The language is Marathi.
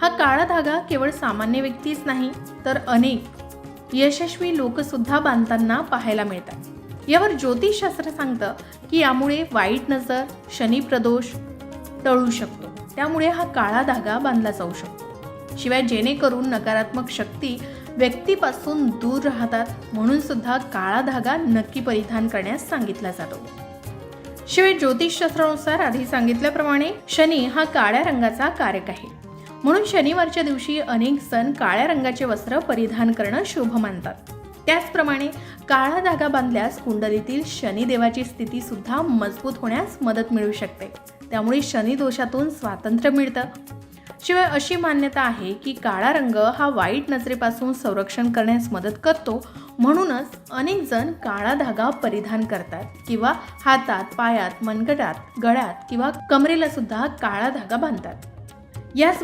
हा काळा धागा केवळ सामान्य व्यक्तीच नाही तर अनेक यशस्वी लोकसुद्धा बांधताना पाहायला मिळतात. यावर ज्योतिषशास्त्र सांगतं की यामुळे वाईट नजर शनी प्रदोष टळू शकतो. त्यामुळे हा काळा धागा बांधला जाऊ शकतो. शिवाय जेणेकरून नकारात्मक शक्ती व्यक्तीपासून दूर राहतात म्हणून सुद्धा काळा धागा नक्की परिधान करण्यास सांगितला जातो. शिवाय ज्योतिषशास्त्रानुसार आधी सांगितल्याप्रमाणे शनी हा काळ्या रंगाचा कारक आहे. म्हणून शनिवारच्या दिवशी अनेक सण काळ्या रंगाचे वस्त्र परिधान करणं शुभ मानतात. त्याचप्रमाणे काळा धागा बांधल्यास कुंडलीतील शनिदेवाची स्थिती सुद्धा मजबूत होण्यास मदत मिळू शकते. त्यामुळे शनी दोषातून स्वातंत्र्य मिळतं. शिवाय अशी मान्यता आहे की काळा रंग हा वाईट नजरेपासून संरक्षण करण्यास मदत करतो. म्हणूनच अनेक जण काळा धागा परिधान करतात किंवा हातात पायात मनगटात गळ्यात किंवा कमरेला सुद्धा काळा धागा बांधतात. याच